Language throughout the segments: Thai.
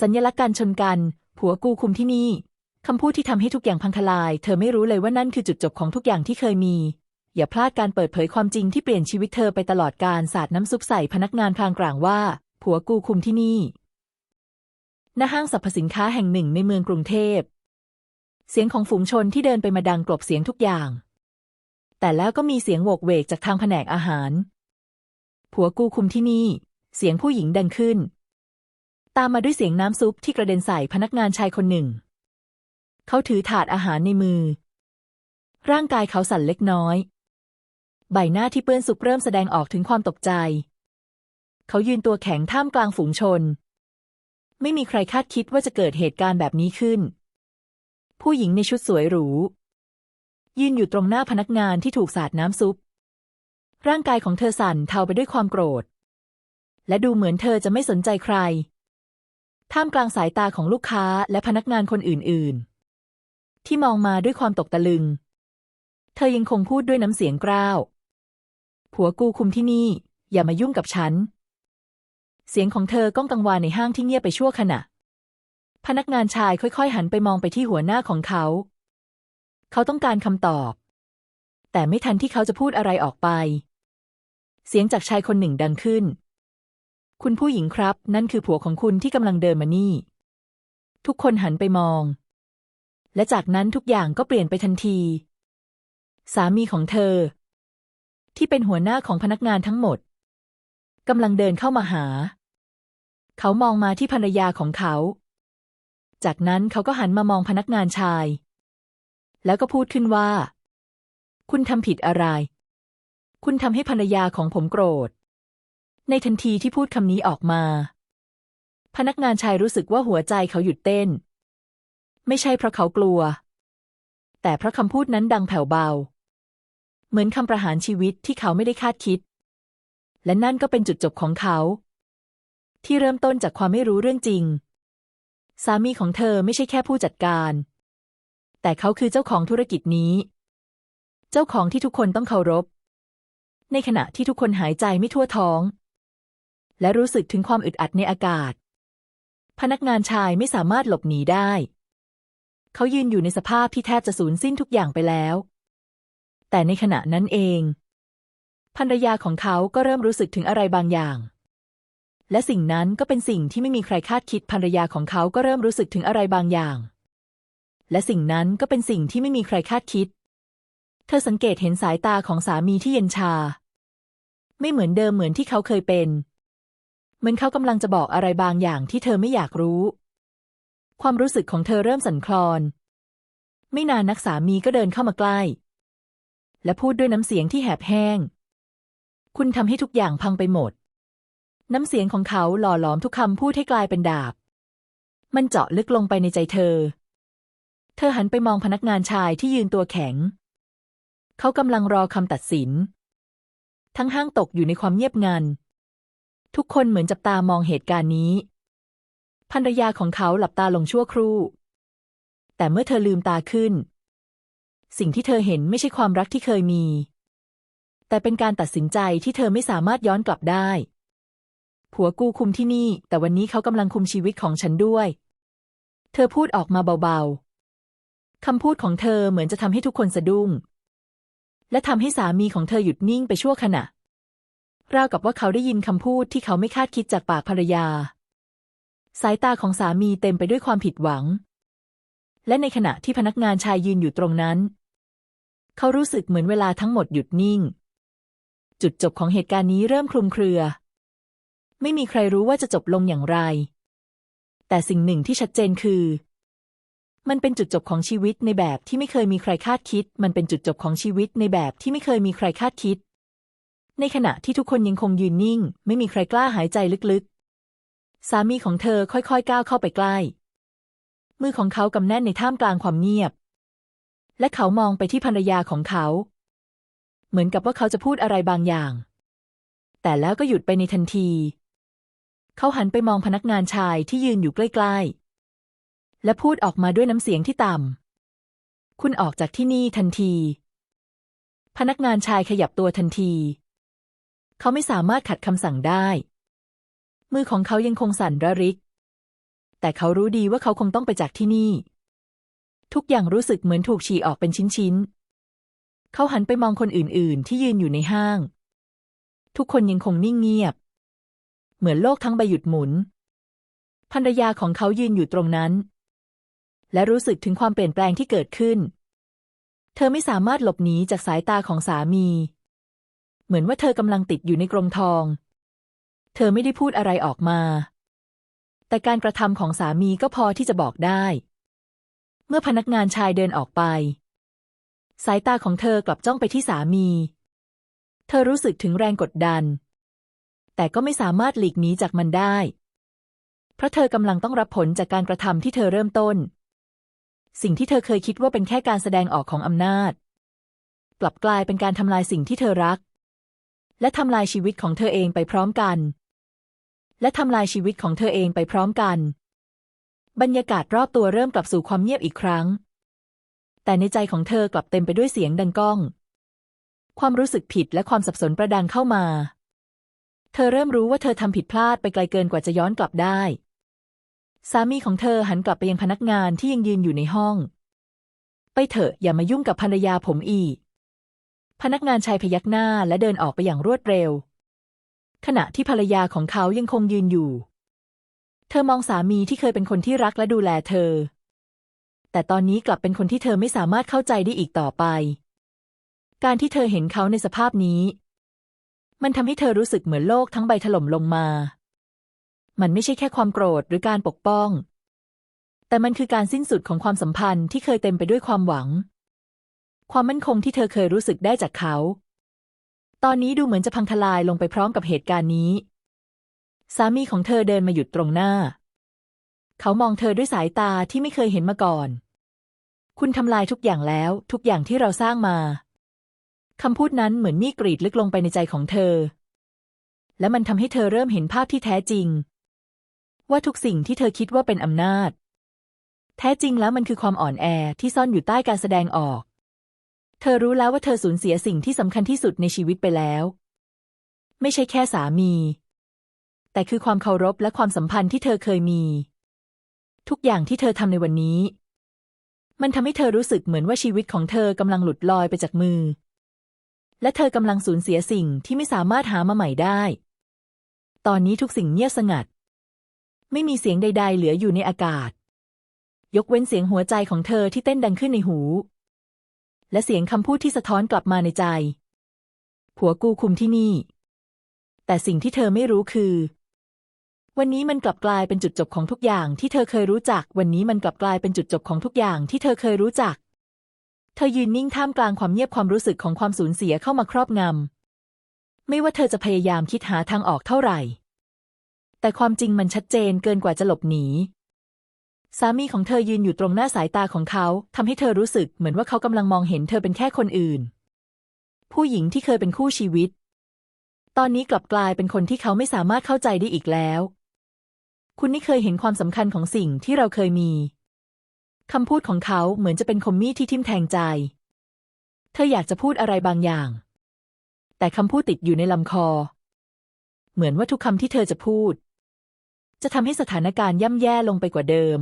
สัญลักษณ์การชนกัน ผัวกูคุมที่นี่ คำพูดที่ทำให้ทุกอย่างพังทลาย เธอไม่รู้เลยว่านั่นคือจุดจบของทุกอย่างที่เคยมี อย่าพลาดการเปิดเผยความจริงที่เปลี่ยนชีวิตเธอไปตลอดการสาดน้ำซุปใส่พนักงานพลางกลางว่า ผัวกูคุมที่นี่ณห้างสรรพสินค้าแห่งหนึ่งในเมืองกรุงเทพ เสียงของฝูงชนที่เดินไปมาดังกลบเสียงทุกอย่าง แต่แล้วก็มีเสียงโวกเวกจากทางแผนกอาหาร ผัวกูคุมที่นี่ เสียงผู้หญิงดังขึ้น ตามมาด้วยเสียงน้ำซุปที่กระเด็นใส่พนักงานชายคนหนึ่ง เขาถือถาดอาหารในมือ ร่างกายเขาสั่นเล็กน้อย ใบหน้าที่เปื้อนซุปเริ่มแสดงออกถึงความตกใจ เขายืนตัวแข็งท่ามกลางฝูงชน ไม่มีใครคาดคิดว่าจะเกิดเหตุการณ์แบบนี้ขึ้น ผู้หญิงในชุดสวยหรู ยืนอยู่ตรงหน้าพนักงานที่ถูกสาดน้ำซุป ร่างกายของเธอสั่นเทาไปด้วยความโกรธ และดูเหมือนเธอจะไม่สนใจใคร ท่ามกลางสายตาของลูกค้าและพนักงานคนอื่นๆ ที่มองมาด้วยความตกตะลึง เธอยังคงพูดด้วยน้ำเสียงกร้าว ผัวกูคุมที่นี่ อย่ามายุ่งกับฉัน เสียงของเธอก้องกังวานในห้างที่เงียบไปชั่วขณะ พนักงานชายค่อยๆ หันไปมองไปที่หัวหน้าของเขา เขาต้องการคำตอบ แต่ไม่ทันที่เขาจะพูดอะไรออกไป เสียงจากชายคนหนึ่งดังขึ้น คุณผู้หญิงครับ นั่นคือผัวของคุณที่กำลังเดินมานี่ ทุกคนหันไปมอง และจากนั้นทุกอย่างก็เปลี่ยนไปทันที สามีของเธอ ที่เป็นหัวหน้าของพนักงานทั้งหมดกำลังเดินเข้ามาหา เขามองมาที่ภรรยาของเขา จากนั้นเขาก็หันมามองพนักงานชาย แล้วก็พูดขึ้นว่า คุณทำผิดอะไร คุณทำให้ภรรยาของผมโกรธ ในทันทีที่พูดคำนี้ออกมา พนักงานชายรู้สึกว่าหัวใจเขาหยุดเต้น ไม่ใช่เพราะเขากลัว แต่เพราะคำพูดนั้นดังแผ่วเบา เหมือนคำประหารชีวิตที่เขาไม่ได้คาดคิด และนั่นก็เป็นจุดจบของเขา ที่เริ่มต้นจากความไม่รู้เรื่องจริง สามีของเธอไม่ใช่แค่ผู้จัดการ แต่เขาคือเจ้าของธุรกิจนี้ เจ้าของที่ทุกคนต้องเคารพในขณะที่ทุกคนหายใจไม่ทั่วท้อง และรู้สึกถึงความอึดอัดในอากาศ พนักงานชายไม่สามารถหลบหนีได้ เขายืนอยู่ในสภาพที่แทบจะสูญสิ้นทุกอย่างไปแล้ว แต่ในขณะนั้นเองภรรยาของเขาก็เริ่มรู้สึกถึงอะไรบางอย่าง และสิ่งนั้นก็เป็นสิ่งที่ไม่มีใครคาดคิดภรรยาของเขาก็เริ่มรู้สึกถึงอะไรบางอย่าง และสิ่งนั้นก็เป็นสิ่งที่ไม่มีใครคาดคิด เธอสังเกตเห็นสายตาของสามีที่เย็นชา ไม่เหมือนเดิมเหมือนที่เขาเคยเป็น เหมือนเขากำลังจะบอกอะไรบางอย่างที่เธอไม่อยากรู้ ความรู้สึกของเธอเริ่มสั่นคลอน ไม่นานนักสามีก็เดินเข้ามาใกล้ และพูดด้วยน้ำเสียงที่แหบแห้ง คุณทำให้ทุกอย่างพังไปหมด น้ำเสียงของเขาหล่อหลอมทุกคำพูดให้กลายเป็นดาบ มันเจาะลึกลงไปในใจเธอ เธอหันไปมองพนักงานชายที่ยืนตัวแข็ง เขากำลังรอคำตัดสิน ทั้งห้างตกอยู่ในความเงียบงัน ทุกคนเหมือนจับตามองเหตุการณ์นี้ภรรยาของเขาหลับตาลงชั่วครู่ แต่เมื่อเธอลืมตาขึ้น สิ่งที่เธอเห็นไม่ใช่ความรักที่เคยมี แต่เป็นการตัดสินใจที่เธอไม่สามารถย้อนกลับได้ ผัวกูคุมที่นี่ แต่วันนี้เขากำลังคุมชีวิตของฉันด้วย เธอพูดออกมาเบาๆคำพูดของเธอเหมือนจะทำให้ทุกคนสะดุ้ง และทำให้สามีของเธอหยุดนิ่งไปชั่วขณะ ราวกับว่าเขาได้ยินคำพูดที่เขาไม่คาดคิดจากปากภรรยา สายตาของสามีเต็มไปด้วยความผิดหวัง และในขณะที่พนักงานชายยืนอยู่ตรงนั้น เขารู้สึกเหมือนเวลาทั้งหมดหยุดนิ่ง จุดจบของเหตุการณ์นี้เริ่มคลุมเครือ ไม่มีใครรู้ว่าจะจบลงอย่างไร แต่สิ่งหนึ่งที่ชัดเจนคือ มันเป็นจุดจบของชีวิตในแบบที่ไม่เคยมีใครคาดคิด มันเป็นจุดจบของชีวิตในแบบที่ไม่เคยมีใครคาดคิด ในขณะที่ทุกคนยังคงยืนนิ่ง ไม่มีใครกล้าหายใจลึกๆ สามีของเธอค่อยๆก้าวเข้าไปใกล้ มือของเขากำแน่นในท่ามกลางความเงียบ และเขามองไปที่ภรรยาของเขา เหมือนกับว่าเขาจะพูดอะไรบางอย่าง แต่แล้วก็หยุดไปในทันที เขาหันไปมองพนักงานชายที่ยืนอยู่ใกล้ๆ และพูดออกมาด้วยน้ำเสียงที่ต่ำคุณออกจากที่นี่ทันที พนักงานชายขยับตัวทันที เขาไม่สามารถขัดคำสั่งได้ มือของเขายังคงสั่นระริก แต่เขารู้ดีว่าเขาคงต้องไปจากที่นี่ ทุกอย่างรู้สึกเหมือนถูกฉี่ออกเป็นชิ้นๆ เขาหันไปมองคนอื่นๆ ที่ยืนอยู่ในห้าง ทุกคนยังคงนิ่งเงียบ เหมือนโลกทั้งใบหยุดหมุน ภรรยาของเขายืนอยู่ตรงนั้น และรู้สึกถึงความเปลี่ยนแปลงที่เกิดขึ้น เธอไม่สามารถหลบหนีจากสายตาของสามี เหมือนว่าเธอกำลังติดอยู่ในกรงทอง เธอไม่ได้พูดอะไรออกมา แต่การกระทำของสามีก็พอที่จะบอกได้ เมื่อพนักงานชายเดินออกไป สายตาของเธอกลับจ้องไปที่สามี เธอรู้สึกถึงแรงกดดัน แต่ก็ไม่สามารถหลีกหนีจากมันได้ เพราะเธอกำลังต้องรับผลจากการกระทำที่เธอเริ่มต้น สิ่งที่เธอเคยคิดว่าเป็นแค่การแสดงออกของอำนาจ กลับกลายเป็นการทำลายสิ่งที่เธอรัก และทำลายชีวิตของเธอเองไปพร้อมกัน และทำลายชีวิตของเธอเองไปพร้อมกัน บรรยากาศรอบตัวเริ่มกลับสู่ความเงียบอีกครั้ง แต่ในใจของเธอกลับเต็มไปด้วยเสียงดังก้อง ความรู้สึกผิดและความสับสนประดังเข้ามา เธอเริ่มรู้ว่าเธอทำผิดพลาดไปไกลเกินกว่าจะย้อนกลับได้ สามีของเธอหันกลับไปยังพนักงานที่ยังยืนอยู่ในห้อง ไปเถอะอย่ามายุ่งกับภรรยาผมอีก พนักงานชายพยักหน้าและเดินออกไปอย่างรวดเร็ว ขณะที่ภรรยาของเขายังคงยืนอยู่ เธอมองสามีที่เคยเป็นคนที่รักและดูแลเธอ แต่ตอนนี้กลับเป็นคนที่เธอไม่สามารถเข้าใจได้อีกต่อไป การที่เธอเห็นเขาในสภาพนี้ มันทำให้เธอรู้สึกเหมือนโลกทั้งใบถล่มลงมา มันไม่ใช่แค่ความโกรธหรือการปกป้อง แต่มันคือการสิ้นสุดของความสัมพันธ์ที่เคยเต็มไปด้วยความหวัง ความมั่นคงที่เธอเคยรู้สึกได้จากเขา ตอนนี้ดูเหมือนจะพังทลายลงไปพร้อมกับเหตุการณ์นี้ สามีของเธอเดินมาหยุดตรงหน้า เขามองเธอด้วยสายตาที่ไม่เคยเห็นมาก่อน คุณทำลายทุกอย่างแล้ว ทุกอย่างที่เราสร้างมาคำพูดนั้นเหมือนมีกรีดลึกลงไปในใจของเธอ และมันทำให้เธอเริ่มเห็นภาพที่แท้จริง ว่าทุกสิ่งที่เธอคิดว่าเป็นอำนาจ แท้จริงแล้วมันคือความอ่อนแอที่ซ่อนอยู่ใต้การแสดงออก เธอรู้แล้วว่าเธอสูญเสียสิ่งที่สำคัญที่สุดในชีวิตไปแล้ว ไม่ใช่แค่สามี แต่คือความเคารพและความสัมพันธ์ที่เธอเคยมี ทุกอย่างที่เธอทำในวันนี้ มันทำให้เธอรู้สึกเหมือนว่าชีวิตของเธอกำลังหลุดลอยไปจากมือ และเธอกำลังสูญเสียสิ่งที่ไม่สามารถหามาใหม่ได้ ตอนนี้ทุกสิ่งเงียบสงัด ไม่มีเสียงใด ๆ เหลืออยู่ในอากาศ ยกเว้นเสียงหัวใจของเธอที่เต้นดังขึ้นในหู และเสียงคำพูดที่สะท้อนกลับมาในใจ ผัวกูคุมที่นี่ แต่สิ่งที่เธอไม่รู้คือ วันนี้มันกลับกลายเป็นจุดจบของทุกอย่างที่เธอเคยรู้จัก วันนี้มันกลับกลายเป็นจุดจบของทุกอย่างที่เธอเคยรู้จัก เธอยืนนิ่งท่ามกลางความเงียบความรู้สึกของความสูญเสียเข้ามาครอบงำ ไม่ว่าเธอจะพยายามคิดหาทางออกเท่าไหร่ แต่ความจริงมันชัดเจนเกินกว่าจะหลบหนี สามีของเธอยืนอยู่ตรงหน้าสายตาของเขาทำให้เธอรู้สึกเหมือนว่าเขากำลังมองเห็นเธอเป็นแค่คนอื่น ผู้หญิงที่เคยเป็นคู่ชีวิต ตอนนี้กลับกลายเป็นคนที่เขาไม่สามารถเข้าใจได้อีกแล้ว คุณไม่เคยเห็นความสำคัญของสิ่งที่เราเคยมีคำพูดของเขาเหมือนจะเป็นคมมีดที่ทิ่มแทงใจ เธออยากจะพูดอะไรบางอย่าง แต่คำพูดติดอยู่ในลำคอ เหมือนว่าทุกคำที่เธอจะพูด จะทำให้สถานการณ์ย่ำแย่ลงไปกว่าเดิม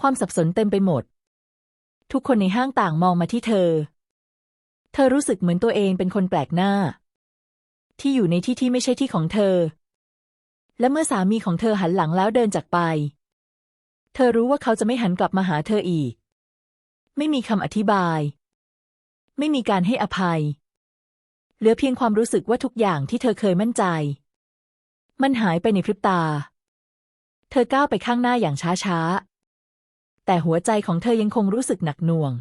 ความสับสนเต็มไปหมด ทุกคนในห้างต่างมองมาที่เธอ เธอรู้สึกเหมือนตัวเองเป็นคนแปลกหน้า ที่อยู่ในที่ที่ไม่ใช่ที่ของเธอ และเมื่อสามีของเธอหันหลังแล้วเดินจากไป เธอรู้ว่าเขาจะไม่หันกลับมาหาเธออีก ไม่มีคำอธิบาย ไม่มีการให้อภัย เหลือเพียงความรู้สึกว่าทุกอย่างที่เธอเคยมั่นใจ มันหายไปในพริบตา เธอก้าวไปข้างหน้าอย่างช้าๆ แต่หัวใจของเธอยังคงรู้สึกหนักหน่วง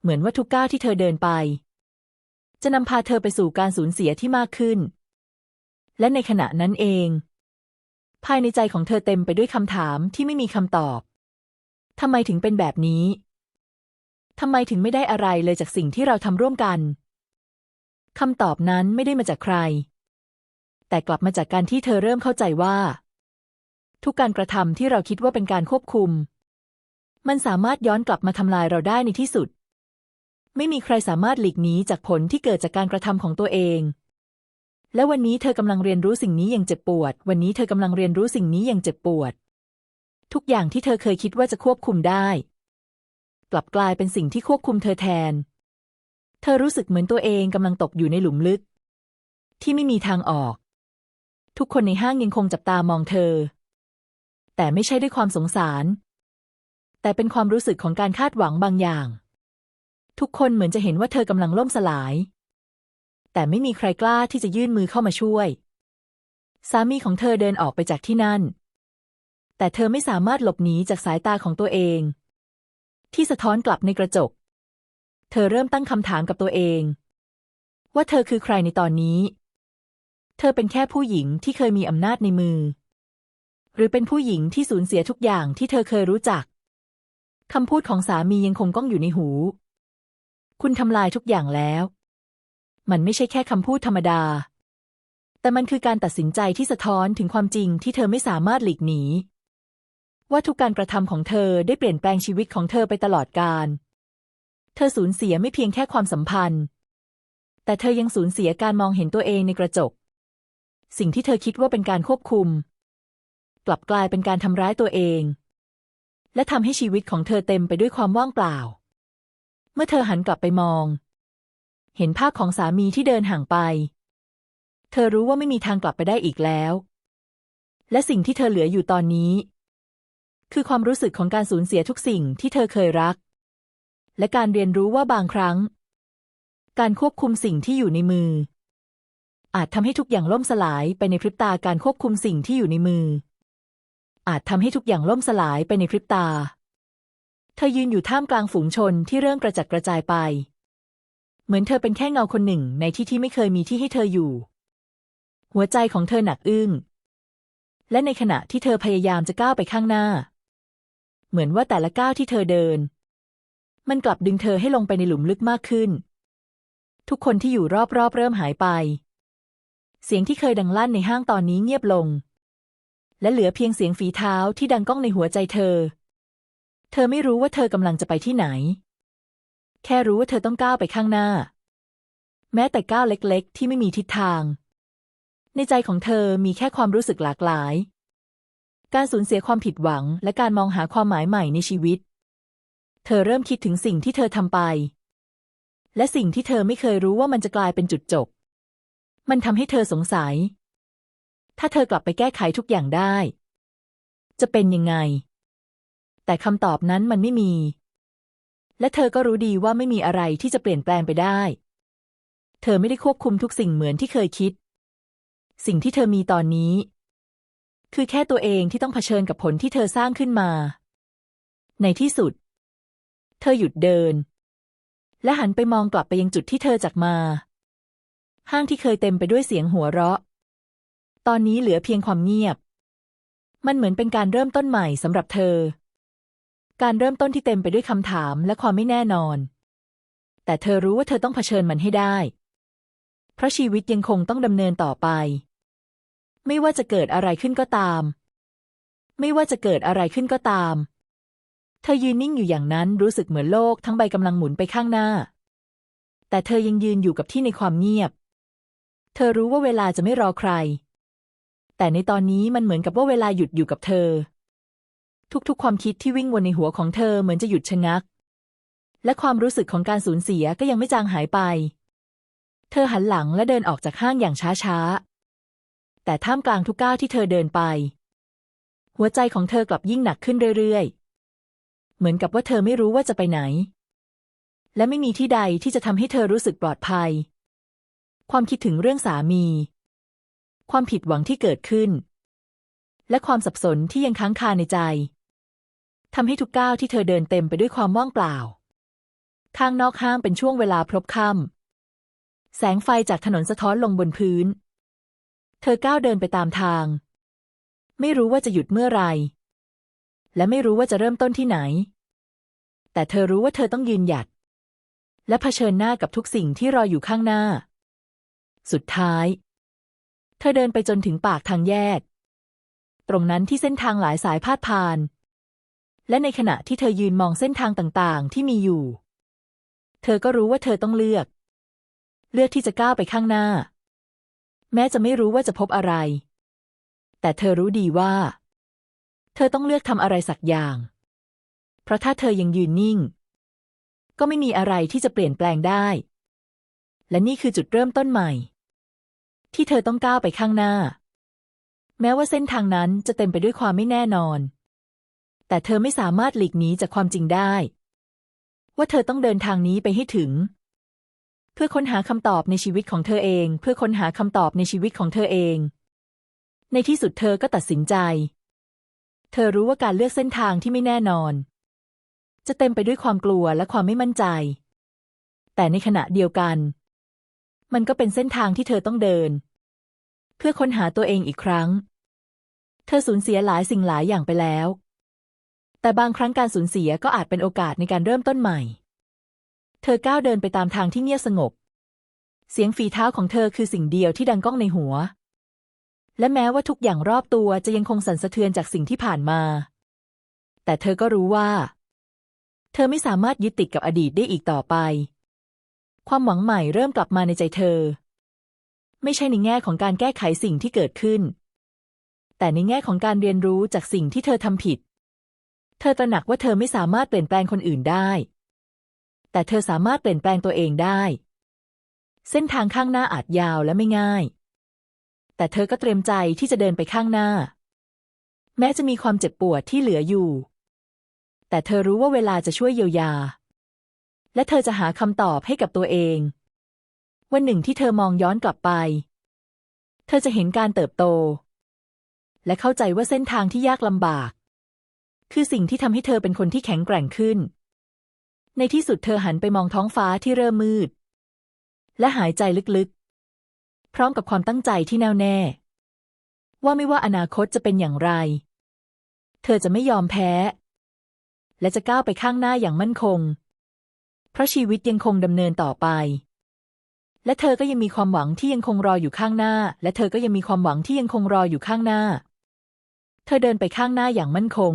เหมือนว่าทุกก้าวที่เธอเดินไป จะนำพาเธอไปสู่การสูญเสียที่มากขึ้น และในขณะนั้นเอง ภายในใจของเธอเต็มไปด้วยคำถามที่ไม่มีคำตอบทำไมถึงเป็นแบบนี้ทำไมถึงไม่ได้อะไรเลยจากสิ่งที่เราทำร่วมกันคำตอบนั้นไม่ได้มาจากใคร แต่กลับมาจากการที่เธอเริ่มเข้าใจว่า ทุกการกระทำที่เราคิดว่าเป็นการควบคุม มันสามารถย้อนกลับมาทำลายเราได้ในที่สุด ไม่มีใครสามารถหลีกหนีจากผลที่เกิดจากการกระทำของตัวเอง และวันนี้เธอกำลังเรียนรู้สิ่งนี้อย่างเจ็บปวด วันนี้เธอกำลังเรียนรู้สิ่งนี้อย่างเจ็บปวด ทุกอย่างที่เธอเคยคิดว่าจะควบคุมได้ กลับกลายเป็นสิ่งที่ควบคุมเธอแทน เธอรู้สึกเหมือนตัวเองกำลังตกอยู่ในหลุมลึก ที่ไม่มีทางออก ทุกคนในห้างยังคงจับตามองเธอ แต่ไม่ใช่ด้วยความสงสาร แต่เป็นความรู้สึกของการคาดหวังบางอย่าง ทุกคนเหมือนจะเห็นว่าเธอกำลังล่มสลาย แต่ไม่มีใครกล้าที่จะยื่นมือเข้ามาช่วย สามีของเธอเดินออกไปจากที่นั่น แต่เธอไม่สามารถหลบหนีจากสายตาของตัวเอง ที่สะท้อนกลับในกระจก เธอเริ่มตั้งคำถามกับตัวเอง ว่าเธอคือใครในตอนนี้ เธอเป็นแค่ผู้หญิงที่เคยมีอำนาจในมือ หรือเป็นผู้หญิงที่สูญเสียทุกอย่างที่เธอเคยรู้จัก คำพูดของสามียังคงก้องอยู่ในหู คุณทำลายทุกอย่างแล้ว มันไม่ใช่แค่คำพูดธรรมดา แต่มันคือการตัดสินใจที่สะท้อนถึงความจริงที่เธอไม่สามารถหลีกหนี ว่าทุกการกระทำของเธอได้เปลี่ยนแปลงชีวิตของเธอไปตลอดกาล เธอสูญเสียไม่เพียงแค่ความสัมพันธ์ แต่เธอยังสูญเสียการมองเห็นตัวเองในกระจก สิ่งที่เธอคิดว่าเป็นการควบคุม กลับกลายเป็นการทำร้ายตัวเอง และทำให้ชีวิตของเธอเต็มไปด้วยความว่างเปล่า เมื่อเธอหันกลับไปมอง เห็นภาพของสามีที่เดินห่างไป เธอรู้ว่าไม่มีทางกลับไปได้อีกแล้ว และสิ่งที่เธอเหลืออยู่ตอนนี้ คือความรู้สึกของการสูญเสียทุกสิ่งที่เธอเคยรัก และการเรียนรู้ว่าบางครั้ง การควบคุมสิ่งที่อยู่ในมือ อาจทำให้ทุกอย่างล่มสลายไปในพริบตาการควบคุมสิ่งที่อยู่ในมือ อาจทำให้ทุกอย่างล่มสลายไปในพริบตา เธอยืนอยู่ท่ามกลางฝูงชนที่เริ่มกระจัดกระจายไป เหมือนเธอเป็นแค่เงาคนหนึ่งในที่ที่ไม่เคยมีที่ให้เธออยู่ หัวใจของเธอหนักอึ้ง และในขณะที่เธอพยายามจะก้าวไปข้างหน้า เหมือนว่าแต่ละก้าวที่เธอเดิน มันกลับดึงเธอให้ลงไปในหลุมลึกมากขึ้น ทุกคนที่อยู่รอบๆเริ่มหายไป เสียงที่เคยดังลั่นในห้างตอนนี้เงียบลง และเหลือเพียงเสียงฝีเท้าที่ดังก้องในหัวใจเธอ เธอไม่รู้ว่าเธอกำลังจะไปที่ไหน แค่รู้ว่าเธอต้องก้าวไปข้างหน้า แม้แต่ก้าวเล็กๆ ที่ไม่มีทิศทาง ในใจของเธอมีแค่ความรู้สึกหลากหลาย การสูญเสียความผิดหวัง และการมองหาความหมายใหม่ในชีวิต เธอเริ่มคิดถึงสิ่งที่เธอทำไป และสิ่งที่เธอไม่เคยรู้ว่ามันจะกลายเป็นจุดจบ มันทำให้เธอสงสัย ถ้าเธอกลับไปแก้ไขทุกอย่างได้ จะเป็นยังไง แต่คำตอบนั้นมันไม่มี และเธอก็รู้ดีว่าไม่มีอะไรที่จะเปลี่ยนแปลงไปได้ เธอไม่ได้ควบคุมทุกสิ่งเหมือนที่เคยคิด สิ่งที่เธอมีตอนนี้ คือแค่ตัวเองที่ต้องเผชิญกับผลที่เธอสร้างขึ้นมา ในที่สุด เธอหยุดเดิน และหันไปมองกลับไปยังจุดที่เธอจากมา ห้างที่เคยเต็มไปด้วยเสียงหัวเราะ ตอนนี้เหลือเพียงความเงียบ มันเหมือนเป็นการเริ่มต้นใหม่สำหรับเธอ การเริ่มต้นที่เต็มไปด้วยคำถามและความไม่แน่นอน แต่เธอรู้ว่าเธอต้องเผชิญมันให้ได้ เพราะชีวิตยังคงต้องดำเนินต่อไป ไม่ว่าจะเกิดอะไรขึ้นก็ตาม ไม่ว่าจะเกิดอะไรขึ้นก็ตาม เธอยืนนิ่งอยู่อย่างนั้นรู้สึกเหมือนโลกทั้งใบกำลังหมุนไปข้างหน้า แต่เธอยังยืนอยู่กับที่ในความเงียบ เธอรู้ว่าเวลาจะไม่รอใคร แต่ในตอนนี้มันเหมือนกับว่าเวลาหยุดอยู่กับเธอ ทุกๆ ความคิดที่วิ่งวนในหัวของเธอเหมือนจะหยุดชะงัก และความรู้สึกของการสูญเสียก็ยังไม่จางหายไป เธอหันหลังและเดินออกจากห้างอย่างช้าๆ แต่ท่ามกลางทุกก้าวที่เธอเดินไป หัวใจของเธอกลับยิ่งหนักขึ้นเรื่อยๆ เหมือนกับว่าเธอไม่รู้ว่าจะไปไหน และไม่มีที่ใดที่จะทำให้เธอรู้สึกปลอดภัย ความคิดถึงเรื่องสามี ความผิดหวังที่เกิดขึ้น และความสับสนที่ยังค้างคาในใจทำให้ทุกก้าวที่เธอเดินเต็มไปด้วยความว่างเปล่า ข้างนอกห้างเป็นช่วงเวลาพลบค่ำแสงไฟจากถนนสะท้อนลงบนพื้น เธอก้าวเดินไปตามทาง ไม่รู้ว่าจะหยุดเมื่อไร และไม่รู้ว่าจะเริ่มต้นที่ไหน แต่เธอรู้ว่าเธอต้องยืนหยัด และเผชิญหน้ากับทุกสิ่งที่รออยู่ข้างหน้า สุดท้าย เธอเดินไปจนถึงปากทางแยก ตรงนั้นที่เส้นทางหลายสายพาดผ่าน และในขณะที่เธอยืนมองเส้นทางต่างๆ ที่มีอยู่ เธอก็รู้ว่าเธอต้องเลือก เลือกที่จะก้าวไปข้างหน้า แม้จะไม่รู้ว่าจะพบอะไร แต่เธอรู้ดีว่า เธอต้องเลือกทำอะไรสักอย่าง เพราะถ้าเธอยังยืนนิ่ง ก็ไม่มีอะไรที่จะเปลี่ยนแปลงได้ และนี่คือจุดเริ่มต้นใหม่ ที่เธอต้องก้าวไปข้างหน้า แม้ว่าเส้นทางนั้นจะเต็มไปด้วยความไม่แน่นอน แต่เธอไม่สามารถหลีกหนีจากความจริงได้ ว่าเธอต้องเดินทางนี้ไปให้ถึง เพื่อค้นหาคำตอบในชีวิตของเธอเอง เพื่อค้นหาคำตอบในชีวิตของเธอเอง ในที่สุดเธอก็ตัดสินใจ เธอรู้ว่าการเลือกเส้นทางที่ไม่แน่นอน จะเต็มไปด้วยความกลัวและความไม่มั่นใจ แต่ในขณะเดียวกันมันก็เป็นเส้นทางที่เธอต้องเดิน เพื่อค้นหาตัวเองอีกครั้ง เธอสูญเสียหลายสิ่งหลายอย่างไปแล้ว แต่บางครั้งการสูญเสียก็อาจเป็นโอกาสในการเริ่มต้นใหม่ เธอก้าวเดินไปตามทางที่เงียบสงบ เสียงฝีเท้าของเธอคือสิ่งเดียวที่ดังก้องในหัว และแม้ว่าทุกอย่างรอบตัวจะยังคงสั่นสะเทือนจากสิ่งที่ผ่านมา แต่เธอก็รู้ว่า เธอไม่สามารถยึดติดกับอดีตได้อีกต่อไป ความหวังใหม่เริ่มกลับมาในใจเธอ ไม่ใช่ในแง่ของการแก้ไขสิ่งที่เกิดขึ้น แต่ในแง่ของการเรียนรู้จากสิ่งที่เธอทำผิด เธอตระหนักว่าเธอไม่สามารถเปลี่ยนแปลงคนอื่นได้ แต่เธอสามารถเปลี่ยนแปลงตัวเองได้ เส้นทางข้างหน้าอาจยาวและไม่ง่าย แต่เธอก็เตรียมใจที่จะเดินไปข้างหน้า แม้จะมีความเจ็บปวดที่เหลืออยู่ แต่เธอรู้ว่าเวลาจะช่วยเยียวยา และเธอจะหาคำตอบให้กับตัวเอง วันหนึ่งที่เธอมองย้อนกลับไป เธอจะเห็นการเติบโต และเข้าใจว่าเส้นทางที่ยากลำบาก คือสิ่งที่ทำให้เธอเป็นคนที่แข็งแกร่งขึ้น ในที่สุดเธอหันไปมองท้องฟ้าที่เริ่มมืด และหายใจลึกๆ พร้อมกับความตั้งใจที่แน่วแน่ ว่าไม่ว่าอนาคตจะเป็นอย่างไร เธอจะไม่ยอมแพ้ และจะก้าวไปข้างหน้าอย่างมั่นคง เพราะชีวิตยังคงดำเนินต่อไป และเธอก็ยังมีความหวังที่ยังคงรออยู่ข้างหน้า และเธอก็ยังมีความหวังที่ยังคงรออยู่ข้างหน้า เธอเดินไปข้างหน้าอย่างมั่นคง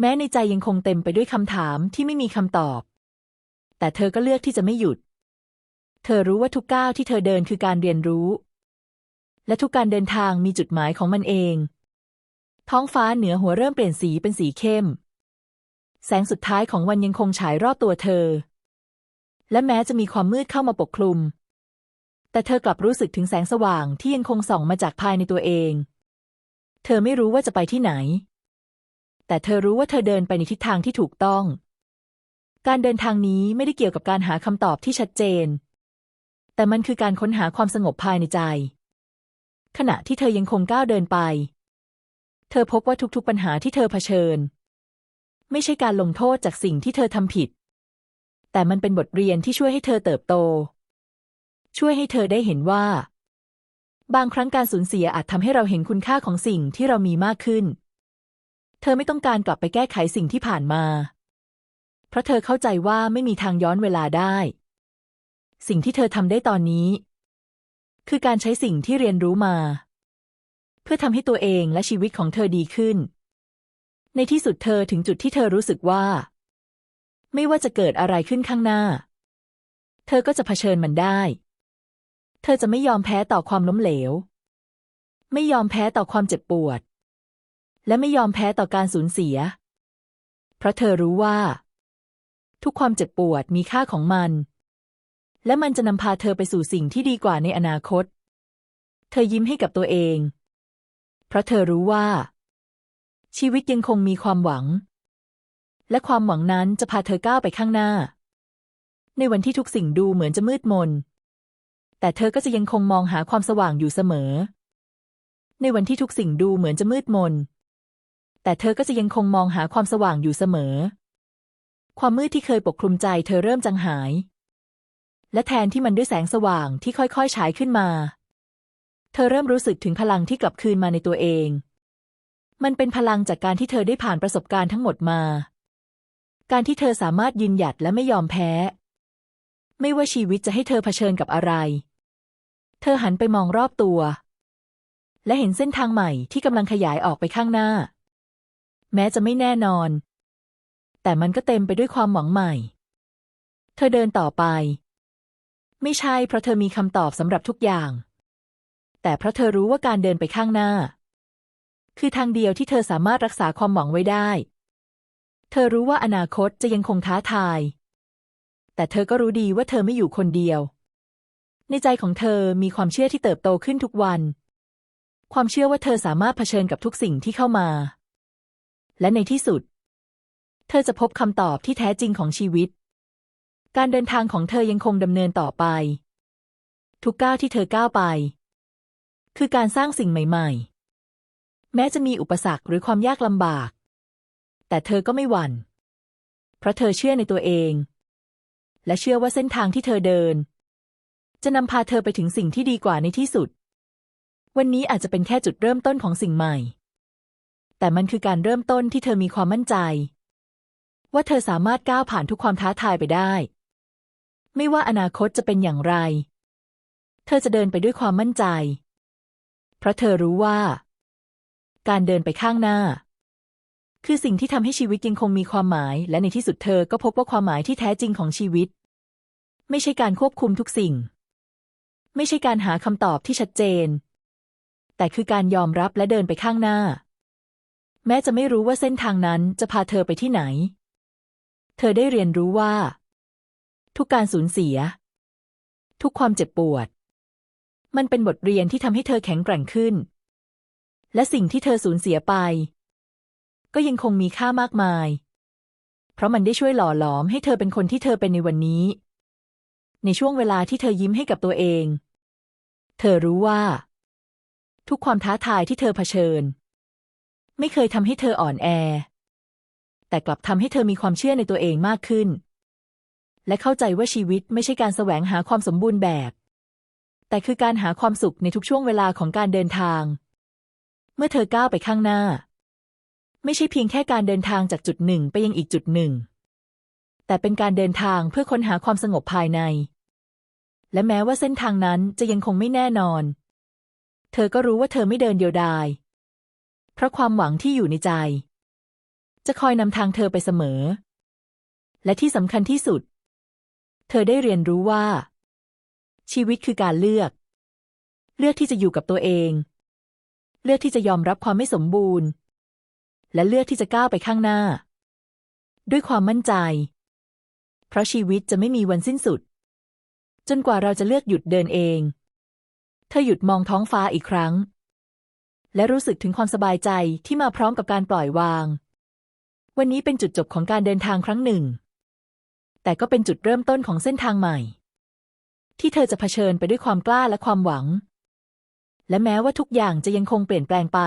แม้ในใจยังคงเต็มไปด้วยคำถามที่ไม่มีคำตอบ แต่เธอก็เลือกที่จะไม่หยุด เธอรู้ว่าทุกก้าวที่เธอเดินคือการเรียนรู้ และทุกการเดินทางมีจุดหมายของมันเอง ท้องฟ้าเหนือหัวเริ่มเปลี่ยนสีเป็นสีเข้ม แสงสุดท้ายของวันยังคงฉายรอบตัวเธอ และแม้จะมีความมืดเข้ามาปกคลุม แต่เธอกลับรู้สึกถึงแสงสว่างที่ยังคงส่องมาจากภายในตัวเอง เธอไม่รู้ว่าจะไปที่ไหน แต่เธอรู้ว่าเธอเดินไปในทิศทางที่ถูกต้อง การเดินทางนี้ไม่ได้เกี่ยวกับการหาคำตอบที่ชัดเจน แต่มันคือการค้นหาความสงบภายในใจ ขณะที่เธอยังคงก้าวเดินไป เธอพบว่าทุกๆปัญหาที่เธอเผชิญ ไม่ใช่การลงโทษจากสิ่งที่เธอทำผิด แต่มันเป็นบทเรียนที่ช่วยให้เธอเติบโต ช่วยให้เธอได้เห็นว่า บางครั้งการสูญเสียอาจทำให้เราเห็นคุณค่าของสิ่งที่เรามีมากขึ้น เธอไม่ต้องการกลับไปแก้ไขสิ่งที่ผ่านมา เพราะเธอเข้าใจว่าไม่มีทางย้อนเวลาได้ สิ่งที่เธอทำได้ตอนนี้ คือการใช้สิ่งที่เรียนรู้มา เพื่อทำให้ตัวเองและชีวิตของเธอดีขึ้น ในที่สุดเธอถึงจุดที่เธอรู้สึกว่า ไม่ว่าจะเกิดอะไรขึ้นข้างหน้า เธอก็จะเผชิญมันได้ เธอจะไม่ยอมแพ้ต่อความล้มเหลว ไม่ยอมแพ้ต่อความเจ็บปวด และไม่ยอมแพ้ต่อการสูญเสีย เพราะเธอรู้ว่า ทุกความเจ็บปวดมีค่าของมัน และมันจะนำพาเธอไปสู่สิ่งที่ดีกว่าในอนาคต เธอยิ้มให้กับตัวเอง เพราะเธอรู้ว่า ชีวิตยังคงมีความหวัง และความหวังนั้นจะพาเธอก้าวไปข้างหน้า ในวันที่ทุกสิ่งดูเหมือนจะมืดมน แต่เธอก็จะยังคงมองหาความสว่างอยู่เสมอ ในวันที่ทุกสิ่งดูเหมือนจะมืดมน แต่เธอก็จะยังคงมองหาความสว่างอยู่เสมอ ความมืดที่เคยปกคลุมใจเธอเริ่มจางหาย และแทนที่มันด้วยแสงสว่างที่ค่อยๆฉายขึ้นมา เธอเริ่มรู้สึกถึงพลังที่กลับคืนมาในตัวเองมันเป็นพลังจากการที่เธอได้ผ่านประสบการณ์ทั้งหมดมา การที่เธอสามารถยืนหยัดและไม่ยอมแพ้ ไม่ว่าชีวิตจะให้เธอเผชิญกับอะไร เธอหันไปมองรอบตัว และเห็นเส้นทางใหม่ที่กำลังขยายออกไปข้างหน้า แม้จะไม่แน่นอน แต่มันก็เต็มไปด้วยความหวังใหม่ เธอเดินต่อไป ไม่ใช่เพราะเธอมีคำตอบสำหรับทุกอย่าง แต่เพราะเธอรู้ว่าการเดินไปข้างหน้า คือทางเดียวที่เธอสามารถรักษาความหวังไว้ได้ เธอรู้ว่าอนาคตจะยังคงท้าทาย แต่เธอก็รู้ดีว่าเธอไม่อยู่คนเดียว ในใจของเธอมีความเชื่อที่เติบโตขึ้นทุกวัน ความเชื่อว่าเธอสามารถเผชิญกับทุกสิ่งที่เข้ามา และในที่สุด เธอจะพบคำตอบที่แท้จริงของชีวิต การเดินทางของเธอยังคงดำเนินต่อไป ทุกก้าวที่เธอก้าวไป คือการสร้างสิ่งใหม่ ๆ แม้จะมีอุปสรรคหรือความยากลำบาก แต่เธอก็ไม่หวัน่น เพราะเธอเชื่อในตัวเอง และเชื่อว่าเส้นทางที่เธอเดิน จะนำพาเธอไปถึงสิ่งที่ดีกว่าในที่สุด วันนี้อาจจะเป็นแค่จุดเริ่มต้นของสิ่งใหม่ แต่มันคือการเริ่มต้นที่เธอมีความมั่นใจ ว่าเธอสามารถก้าวผ่านทุกความท้าทายไปได้ ไม่ว่าอนาคตจะเป็นอย่างไร เธอจะเดินไปด้วยความมั่นใจ เพราะเธอรู้ว่า การเดินไปข้างหน้า คือสิ่งที่ทำให้ชีวิตยังคงมีความหมาย และในที่สุดเธอก็พบว่าความหมายที่แท้จริงของชีวิต ไม่ใช่การควบคุมทุกสิ่ง ไม่ใช่การหาคำตอบที่ชัดเจน แต่คือการยอมรับและเดินไปข้างหน้า แม้จะไม่รู้ว่าเส้นทางนั้นจะพาเธอไปที่ไหน เธอได้เรียนรู้ว่า ทุกการสูญเสีย ทุกความเจ็บปวด มันเป็นบทเรียนที่ทำให้เธอแข็งแกร่งขึ้น และสิ่งที่เธอสูญเสียไป ก็ยังคงมีค่ามากมาย เพราะมันได้ช่วยหล่อหลอมให้เธอเป็นคนที่เธอเป็นในวันนี้ ในช่วงเวลาที่เธอยิ้มให้กับตัวเอง เธอรู้ว่า ทุกความท้าทายที่เธอเผชิญ ไม่เคยทำให้เธออ่อนแอ แต่กลับทำให้เธอมีความเชื่อในตัวเองมากขึ้น และเข้าใจว่าชีวิตไม่ใช่การแสวงหาความสมบูรณ์แบบ แต่คือการหาความสุขในทุกช่วงเวลาของการเดินทาง เมื่อเธอก้าวไปข้างหน้า ไม่ใช่เพียงแค่การเดินทางจากจุดหนึ่งไปยังอีกจุดหนึ่ง แต่เป็นการเดินทางเพื่อค้นหาความสงบภายใน และแม้ว่าเส้นทางนั้นจะยังคงไม่แน่นอน เธอก็รู้ว่าเธอไม่เดินเดียวดาย เพราะความหวังที่อยู่ในใจ จะคอยนำทางเธอไปเสมอ และที่สำคัญที่สุด เธอได้เรียนรู้ว่า ชีวิตคือการเลือก เลือกที่จะอยู่กับตัวเอง เลือกที่จะยอมรับความไม่สมบูรณ์ และเลือกที่จะก้าวไปข้างหน้า ด้วยความมั่นใจ เพราะชีวิตจะไม่มีวันสิ้นสุด จนกว่าเราจะเลือกหยุดเดินเอง เธอหยุดมองท้องฟ้าอีกครั้ง และรู้สึกถึงความสบายใจที่มาพร้อมกับการปล่อยวาง วันนี้เป็นจุดจบของการเดินทางครั้งหนึ่ง แต่ก็เป็นจุดเริ่มต้นของเส้นทางใหม่ ที่เธอจะเผชิญไปด้วยความกล้าและความหวัง และแม้ว่าทุกอย่างจะยังคงเปลี่ยนแปลงไป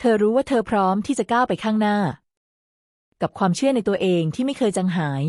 เธอรู้ว่าเธอพร้อมที่จะก้าวไปข้างหน้า กับความเชื่อในตัวเองที่ไม่เคยจางหาย